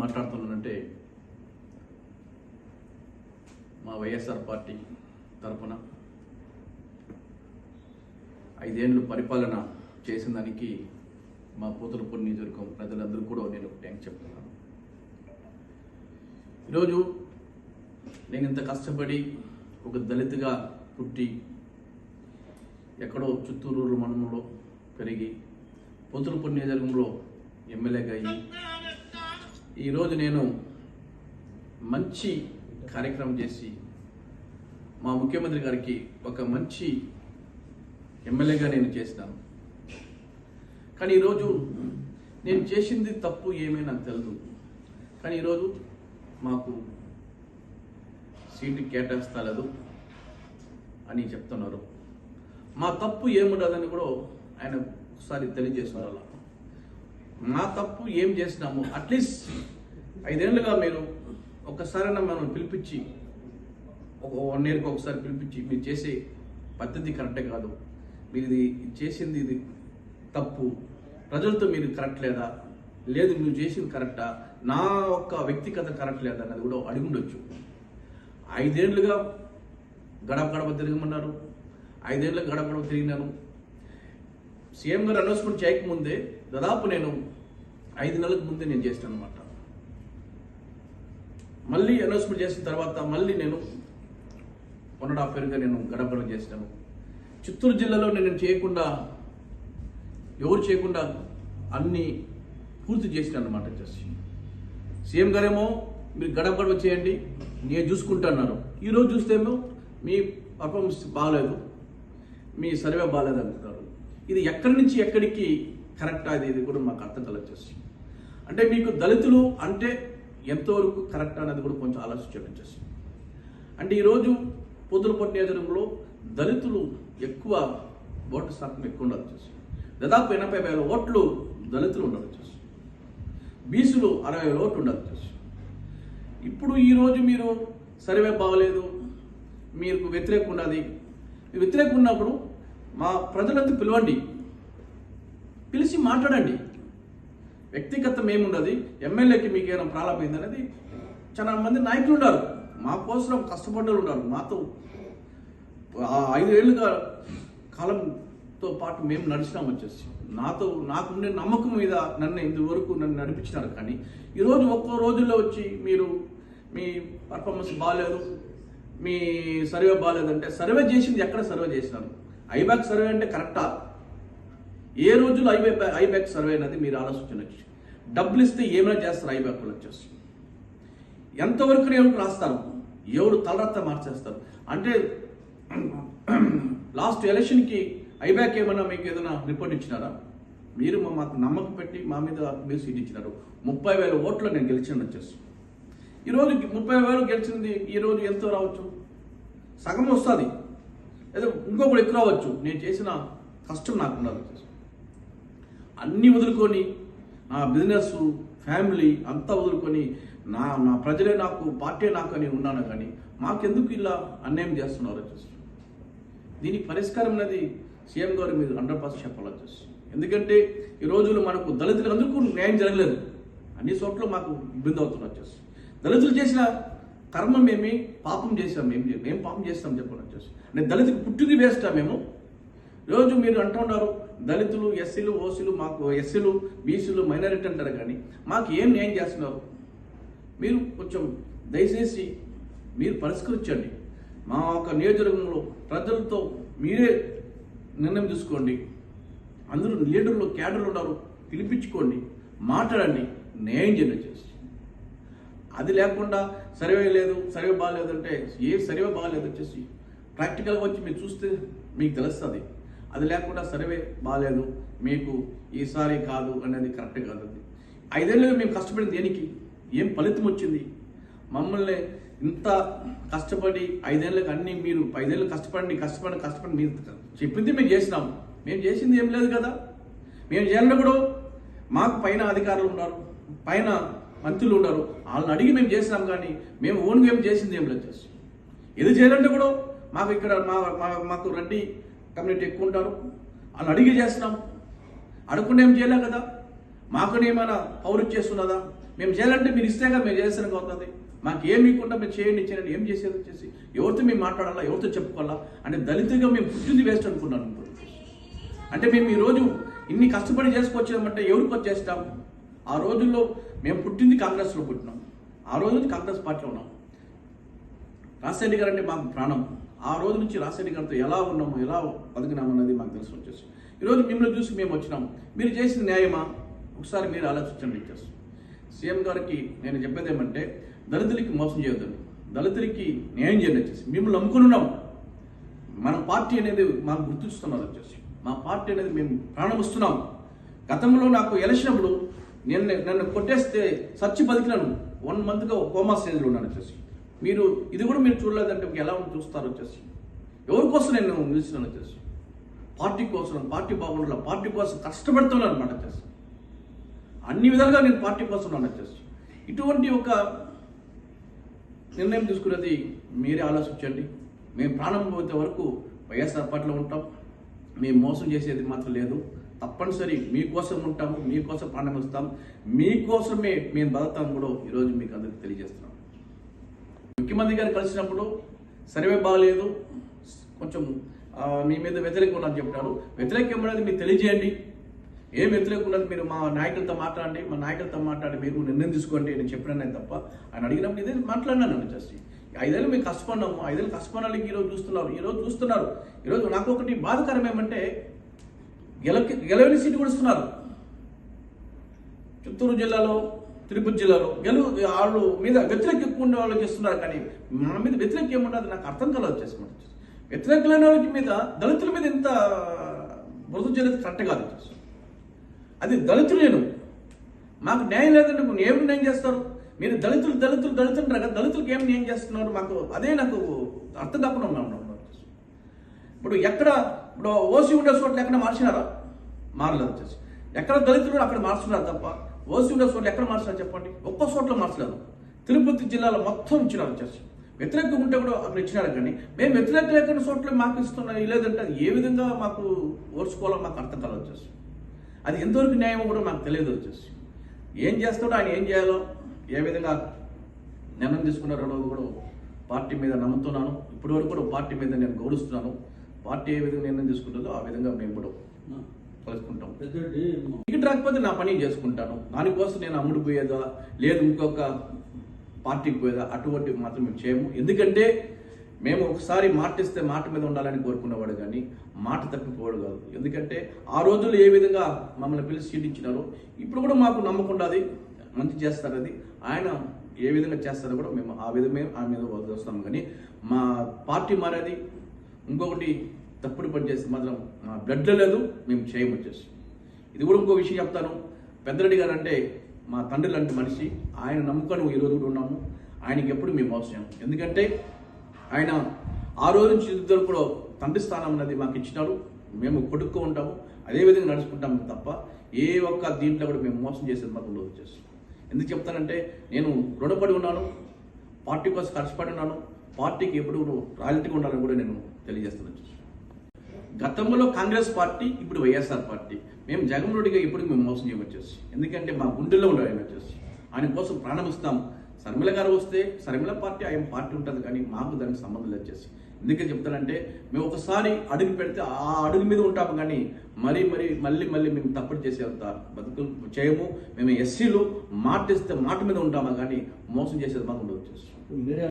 మాట్లాడుతున్నానంటే మా వైఎస్ఆర్ పార్టీ తరఫున ఐదేళ్ళు పరిపాలన చేసిన దానికి మా పూతలపూడి నియోజకవర్గం ప్రజలందరూ కూడా నేను థ్యాంక్స్ చెప్తున్నాను. ఈరోజు నేను ఇంత కష్టపడి ఒక దళితుగా పుట్టి ఎక్కడో చిత్తూరు మండలంలో పెరిగి పూతలపూడి నియోజకవర్గంలో ఎమ్మెల్యేగా అయ్యి ఈరోజు నేను మంచి కార్యక్రమం చేసి మా ముఖ్యమంత్రి గారికి ఒక మంచి ఎమ్మెల్యేగా నేను చేసినాను కానీ ఈరోజు నేను చేసింది తప్పు ఏమీ నాకు తెలియదు కానీ ఈరోజు మాకు సీటు కేటాయిస్తలేదు అని చెప్తున్నారు. మా తప్పు ఏముండదని కూడా ఆయన ఒకసారి తెలియజేస్తున్నారు మా తప్పు ఏం చేసినాము? అట్లీస్ట్ ఐదేళ్ళుగా మీరు ఒక్కసారైనా మనం పిలిపించి ఒక వన్ ఇయర్కి ఒకసారి పిలిపించి మీరు చేసే పద్ధతి కరెక్టే కాదు. మీరు ఇది చేసింది ఇది తప్పు. ప్రజలతో మీరు కరెక్ట్ లేదా? లేదు నువ్వు చేసింది కరెక్టా? నా ఒక్క వ్యక్తిగత కరెక్ట్ లేదా అన్నది కూడా అడిగి ఉండొచ్చు. ఐదేళ్ళుగా గడప గడప తిరగమన్నారు. ఐదేళ్ళు గడప గడప తిరిగినాను. సీఎం గారు అనౌన్స్మెంట్ చేయకముందే దాదాపు నేను ఐదు నెలలకు ముందే నేను చేస్తాను అనమాట మళ్ళీ అనౌన్స్మెంట్ చేసిన తర్వాత మళ్ళీ నేను వన్ అండ్ హాఫ్ ఇయర్గా నేను గడపడం చేశాను. చిత్తూరు జిల్లాలో నేను చేయకుండా ఎవరు చేయకుండా అన్ని పూర్తి చేసినాను అనమాట చేసి సీఎం గారేమో మీరు గడప గడప చేయండి నేను చూసుకుంటున్నారు ఈరోజు చూస్తేమో మీ పర్ఫార్మెన్స్ బాగాలేదు మీ సర్వే బాగాలేదు అంటున్నారు. ఇది ఎక్కడి నుంచి ఎక్కడికి కరెక్ట్ అది ఇది కూడా మాకు అర్థం కలగచ్చేసి అంటే మీకు దళితులు అంటే ఎంతవరకు కరెక్ట్ అనేది కూడా కొంచెం ఆలోచించడం వచ్చేసి అంటే ఈరోజు పొద్దులపట్టు నియోజకవర్గంలో దళితులు ఎక్కువ ఓటు శాతం ఎక్కువ ఉండాలి వచ్చేసి దాదాపు ఎనభై వేల ఓట్లు దళితులు ఉండాలి వచ్చేసి బీసీలు అరవై వేల ఓట్లు ఉండాలి వచ్చేసి ఇప్పుడు ఈరోజు మీరు సర్వే బాగలేదు మీకు వ్యతిరేకం ఉన్నది. మీ వ్యతిరేకం ఉన్నప్పుడు మా ప్రజలంతా పిలవండి. పిలిచి మాట్లాడండి. వ్యక్తిగతం ఏముండదు? ఎమ్మెల్యేకి మీకు ఏమైనా ప్రాబ్లం అయింది అనేది చాలా మంది నాయకులు ఉన్నారు మా కోసం కష్టపడ్డలు ఉన్నారు మాతో ఆ ఐదు కాలంతో పాటు మేము నడిచినాం వచ్చేసి. నాతో నాకుండే నమ్మకం మీద నన్ను ఇంతవరకు నన్ను నడిపించినారు. కానీ ఈరోజు ఒక్కో రోజుల్లో వచ్చి మీరు మీ పర్ఫార్మెన్స్ బాగాలేదు మీ సర్వే బాగాలేదంటే సర్వే చేసింది ఎక్కడ సర్వే చేసినారు? ఐబ్యాక్ సర్వే అంటే కరెక్టా? ఏ రోజులు ఐబ్యాక్ ఐబ్యాక్ సర్వే అనేది మీరు ఆలోచించవచ్చు డబ్బులు ఇస్తే ఏమైనా చేస్తారు ఐబ్యాక్ వాళ్ళు వచ్చేసి ఎంతవరకు ఎవరు రాస్తారు ఎవరు తలరత్త మార్చేస్తారు? అంటే లాస్ట్ ఎలక్షన్కి ఐబ్యాక్ ఏమైనా మీకు ఏదైనా రిపోర్ట్ ఇచ్చినారా? మీరు మా- మాకు నమ్మకం పెట్టి మా మీద మీరు సీట్ ఇచ్చినారు. ముప్పై వేల ఓట్లు నేను గెలిచాను వచ్చేసి ఈరోజు ముప్పై వేలు గెలిచింది ఈరోజు ఎంతో రావచ్చు? సగం వస్తుంది. లేదా ఇంకొకటి ఎక్కువ రావచ్చు. నేను చేసిన కష్టం నాకు ఉండాలి. వచ్చేసి అన్నీ వదులుకొని నా బిజినెస్ ఫ్యామిలీ అంతా వదులుకొని నా నా ప్రజలే నాకు పార్టీ నాకు అని ఉన్నాను కానీ మాకెందుకు ఇలా అన్యాయం చేస్తున్నారు వచ్చేసి దీనికి పరిష్కారం అనేది సీఎం గారు మీరు హండ్రెడ్ పర్సెంట్ చెప్పాలి వచ్చేసి ఎందుకంటే ఈ రోజులు మనకు దళితులకు అందరికీ న్యాయం జరగలేదు. అన్ని చోట్ల మాకు ఇబ్బంది అవుతుంది వచ్చేసి దళితులు చేసిన కర్మం ఏమి పాపం చేసాం మేము మేము ఏం పాపం చేస్తాం చెప్పండి వచ్చేసి అంటే దళితులకు పుట్టింది వేస్తాం మేము? రోజు మీరు అంటున్నారు దళితులు ఎస్సీలు ఓసీలు మాకు ఎస్సీలు బీసీలు మైనారిటీ అంటారు కానీ మాకు ఏం న్యాయం చేస్తున్నారు? మీరు కొంచెం దయచేసి మీరు పరిష్కరించండి. మా యొక్క నియోజకవర్గంలో ప్రజలతో మీరే నిర్ణయం తీసుకోండి. అందరూ లీడర్లు క్యాడర్లు ఉన్నారు పిలిపించుకోండి మాట్లాడండి న్యాయం చేయండి అది లేకుండా సర్వే లేదు సర్వే బాగాలేదు అంటే ఏ సర్వే బాగాలేదు వచ్చేసి ప్రాక్టికల్గా వచ్చి మీరు చూస్తే మీకు తెలుస్తుంది. అది లేకుండా సర్వే బాగాలేదు మీకు ఈసారి కాదు అనేది కరెక్ట్ కాదు అది. ఐదేళ్ళుగా మేము కష్టపడింది దేనికి? ఏం ఫలితం వచ్చింది? మమ్మల్ని ఇంత కష్టపడి ఐదేళ్ళకి అన్ని మీరు ఐదేళ్ళు కష్టపడండి కష్టపడి కష్టపడి మీరు చెప్పింది మేము చేసినాం. మేము చేసింది ఏం లేదు కదా? మేము చేయాలంటే కూడా మాకు పైన అధికారులు ఉన్నారు పైన మంత్రులు ఉన్నారు. వాళ్ళని అడిగి మేము చేసినాం కానీ మేము ఓన్ మేము చేసింది ఏం లేదు చేసి ఏది చేయాలంటే కూడా మాకు ఇక్కడ మా మా- మాకు రెడ్డి కమ్యూనిటీ ఎక్కువ ఉంటారు. వాళ్ళని అడిగి చేస్తున్నాం. అడగకుండా ఏం చేయలేం కదా. మాకు ఏమైనా పౌరు చేస్తున్నదా మేము చేయాలంటే మీరు ఇస్తేగా మేము చేసానికి అవుతుంది. మాకు ఏం ఇవ్వకుండా మీరు చేయండి చేయండి. ఏం చేసేది వచ్చేసి ఎవరితో మేము మాట్లాడాలా ఎవరితో చెప్పుకోవాలా అంటే దళితుగా మేము పుట్టింది వేస్ట్ అనుకున్నాను అంటే మేము ఈ రోజు ఇన్ని కష్టపడి చేసుకొచ్చామంటే ఎవరికి వచ్చేస్తాం? ఆ రోజుల్లో మేము పుట్టింది కాంగ్రెస్లో పుట్టినాం. ఆ రోజు కాంగ్రెస్ పార్టీలో ఉన్నాం. రాజశేఖర్ గారు అంటే మాకు ప్రాణం. ఆ రోజు నుంచి రాజశేఖర్ గారితో ఎలా ఉన్నాము ఎలా బతికినాము అన్నది మాకు తెలిసి వచ్చేసి ఈరోజు మిమ్మల్ని చూసి మేము వచ్చినాం మీరు చేసిన న్యాయమా? ఒకసారి మీరు ఆలోచించండి ఇచ్చేసి సీఎం గారికి నేను చెప్పేది ఏమంటే దళితులకి మోసం చేయొద్దండి. దళితులకి న్యాయం చేయండి వచ్చేసి మిమ్మల్ని నమ్ముకుని ఉన్నాం. మన పార్టీ అనేది మాకు గుర్తిస్తున్నారు వచ్చేసి మా పార్టీ అనేది మేము ప్రాణం ఇస్తున్నాం. గతంలో నాకు ఎలక్షన్ అప్పుడు నేను నన్ను కొట్టేస్తే సచ్చి బతికినాను. వన్ మంత్గా కోమా స్టేజ్లో ఉన్నాను వచ్చేసి మీరు ఇది కూడా మీరు చూడలేదంటే ఎలా చూస్తారు వచ్చేసి. ఎవరి కోసం నేను నిలిచినాను వచ్చేసి. పార్టీ కోసం పార్టీ బాగుండాల? పార్టీ కోసం కష్టపడుతున్నాను అనమాట వచ్చేసి. అన్ని విధాలుగా నేను పార్టీ కోసం ఉన్నాను వచ్చేసి. ఇటువంటి ఒక నిర్ణయం తీసుకున్నది మీరే ఆలోచించండి. మేము ప్రాణం పోతే వరకు వైఎస్ఆర్ పార్టీలో ఉంటాం. మేము మోసం చేసేది మాత్రం లేదు. తప్పనిసరి మీకోసం ఉంటాము మీకోసం ప్రాణం ఇస్తాం. మీకోసమే మేము బతుకుతాం కూడా ఈరోజు మీకు అందరికి తెలియజేస్తున్నాం. ముఖ్యమంత్రి గారు కలిసినప్పుడు సర్వే బాగాలేదు కొంచెం మీ మీద వ్యతిరేకం ఉన్నది చెప్పినారు. వ్యతిరేకం ఉన్నది మీరు తెలియజేయండి. ఏం వ్యతిరేకం ఉన్నది మీరు మా నాయకులతో మాట్లాడండి. మా నాయకులతో మాట్లాడి మీరు నిర్ణయం తీసుకోండి నేను చెప్పినా తప్ప ఆయన అడిగినప్పుడు ఇదే మాట్లాడినాను వచ్చేసి ఐదేళ్ళు మేము కష్టపడినాము ఐదేళ్ళు కష్టపడాలి ఈరోజు చూస్తున్నారు. ఈరోజు చూస్తున్నారు. ఈరోజు నాకు ఒకటి బాధకరం ఏమంటే గెలకి గెలవని సీటు కూడా ఇస్తున్నారు. చిత్తూరు జిల్లాలో తిరుపతి జిల్లాలో గెలు వాళ్ళు మీద వ్యతిరేక ఎక్కువ ఉండే వాళ్ళు చేస్తున్నారు కానీ మన మీద వ్యతిరేక ఏమున్నది నాకు అర్థం కలదు వచ్చేసి వ్యతిరేక లేని వాళ్ళకి మీద దళితుల మీద ఇంత బురద చేయలేదు కరెక్ట్ కాదు. అది దళితులు నేను మాకు న్యాయం లేదంటే మీరు ఏం న్యాయం చేస్తారు? మీరు దళితులు దళితులు దళితులు అంటారు కదా దళితులకు ఏం న్యాయం చేస్తున్నారు? మాకు అదే నాకు అర్థం కాకుండా ఉన్నాను ఇప్పుడు ఎక్కడ ఇప్పుడు ఓసీ ఉండే చోట్ల ఎక్కడ మార్చినారా? మారలేదు. వచ్చేసి ఎక్కడ దళితులు అక్కడ మార్చున్నారు తప్ప ఓసీ చోట్ల ఎక్కడ మార్చినారు చెప్పండి? ఒక్క చోట్ల మార్చలేదు. తిరుపతి జిల్లాలో మొత్తం ఇచ్చినారు వచ్చేసి వ్యతిరేకంగా ఉంటే కూడా అక్కడ ఇచ్చినారు కానీ మేము వ్యతిరేక లేకుండా చోట్ల మాకు ఇస్తున్నాయి లేదంటే అది ఏ విధంగా మాకు ఓర్చుకోవాలో మాకు అర్థం కాలేదు వచ్చేసి అది ఎంతవరకు న్యాయమో కూడా మాకు తెలియదు వచ్చేసి ఏం చేస్తాడో ఆయన ఏం చేయాలో ఏ విధంగా నిర్ణయం తీసుకున్నారో కూడా పార్టీ మీద నమ్ముతున్నాను. ఇప్పటి వరకు కూడా పార్టీ మీద నేను గౌరవిస్తున్నాను. పార్టీ ఏ విధంగా నిర్ణయం తీసుకుంటుందో ఆ విధంగా మేము కూడా కలుసుకుంటాం టికెట్ రాకపోతే నా పని చేసుకుంటాను. దానికోసం నేను అమ్ముడు పోయేదా లేదు ఇంకొక పార్టీకి పోయేదా అటువంటి మాత్రం మేము చేయము. ఎందుకంటే మేము ఒకసారి మాట ఇస్తే మాట మీద ఉండాలని కోరుకునేవాడు కానీ మాట తప్పిపోవాడు కాదు. ఎందుకంటే ఆ రోజుల్లో ఏ విధంగా మమ్మల్ని పిలిచి సీట్ ఇచ్చినారో ఇప్పుడు కూడా మాకు నమ్మకం మంచి చేస్తారది ఆయన ఏ విధంగా చేస్తారో కూడా మేము ఆ విధమే ఆ మీద వదిలేస్తాం కానీ మా పార్టీ మారేది ఇంకొకటి తప్పుడు పని చేసి మాత్రం మా బ్లడ్లో లేదు మేము చేయము వచ్చేసి ఇది కూడా ఇంకో విషయం చెప్తాను. పెద్దరెడ్డి గారు అంటే మా తండ్రి లాంటి మనిషి. ఆయన నమ్ముకొని ఈ రోజు కూడా ఉన్నాము. ఆయనకి ఎప్పుడు మేము మోసం చేయము. ఎందుకంటే ఆయన ఆ రోజు నుంచి ఇద్దరు కూడా తండ్రి స్థానం అనేది మాకు ఇచ్చినారు. మేము కొడుక్కు ఉంటాము. అదే విధంగా నడుచుకుంటాము తప్ప ఏ ఒక్క దీంట్లో కూడా మేము మోసం చేసేది మాకు ఉండదు వచ్చేసి ఎందుకు చెప్తానంటే నేను రుణపడి ఉన్నాను. పార్టీ కోసం కష్టపడి ఉన్నాను. పార్టీకి ఎప్పుడు రాయల్టీగా ఉండాలని కూడా నేను తెలియజేస్తున్నాను. వచ్చేసి గతంలో కాంగ్రెస్ పార్టీ ఇప్పుడు వైఎస్ఆర్ పార్టీ. మేము జగన్ రెడ్డిగా ఎప్పుడు మేము మోసం చేయవచ్చేసి ఎందుకంటే మా గుండెల్లో ఉండవు ఆయన వచ్చేసి. ఆయన కోసం ప్రాణం ఇస్తాం. శర్మిల గారు వస్తే శర్మిల పార్టీ ఆయన పార్టీ ఉంటుంది కానీ మాకు దానికి సంబంధం వచ్చేసి. ఎందుకని చెప్తానంటే మేము ఒకసారి అడుగు పెడితే ఆ అడుగు మీద ఉంటాము కానీ మరీ మరీ మళ్ళీ మళ్ళీ మేము తప్పుడు చేసేంత బతుకులు చేయము. మేము ఎస్సీలు మాట ఇస్తే మాట మీద ఉంటాము కానీ మోసం చేసేది మాకు ఉండదు